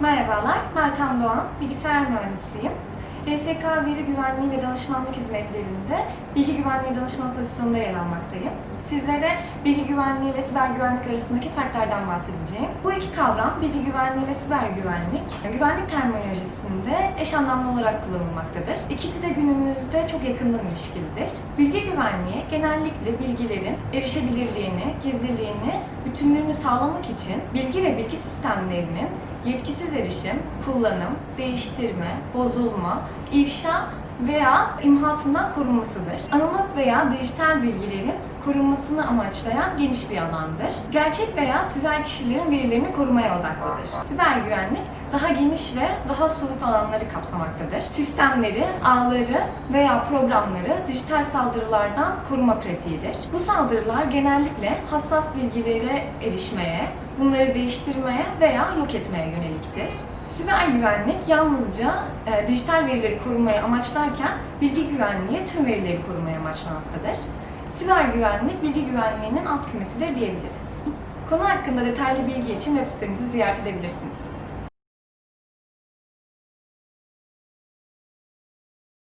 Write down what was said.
Merhabalar, Meltem Doğan, bilgisayar mühendisiyim. RSK Veri Güvenliği ve Danışmanlık Hizmetlerinde bilgi güvenliği danışman pozisyonunda yer almaktayım. Sizlere bilgi güvenliği ve siber güvenlik arasındaki farklardan bahsedeceğim. Bu iki kavram, bilgi güvenliği ve siber güvenlik, güvenlik terminolojisinde eş anlamlı olarak kullanılmaktadır. İkisi de günümüzde çok yakından ilişkilidir. Bilgi güvenliği genellikle bilgilerin erişebilirliğini, gizliliğini, bütünlüğünü sağlamak için bilgi ve bilgi sistemlerinin yetkisiz erişim, kullanım, değiştirme, bozulma, ifşa veya imhasından korunmasıdır. Analog veya dijital bilgilerin korunmasını amaçlayan geniş bir alandır. Gerçek veya tüzel kişilerin verilerini korumaya odaklıdır. Siber güvenlik daha geniş ve daha somut alanları kapsamaktadır. Sistemleri, ağları veya programları dijital saldırılardan koruma pratiğidir. Bu saldırılar genellikle hassas bilgilere erişmeye, bunları değiştirmeye veya yok etmeye yöneliktir. Siber güvenlik yalnızca e, dijital verileri korumaya amaçlarken bilgi güvenliği tüm verileri korumaya amaçlamaktadır. Siber güvenlik bilgi güvenliğinin alt kümesidir diyebiliriz. Konu hakkında detaylı bilgi için web sitemizi ziyaret edebilirsiniz.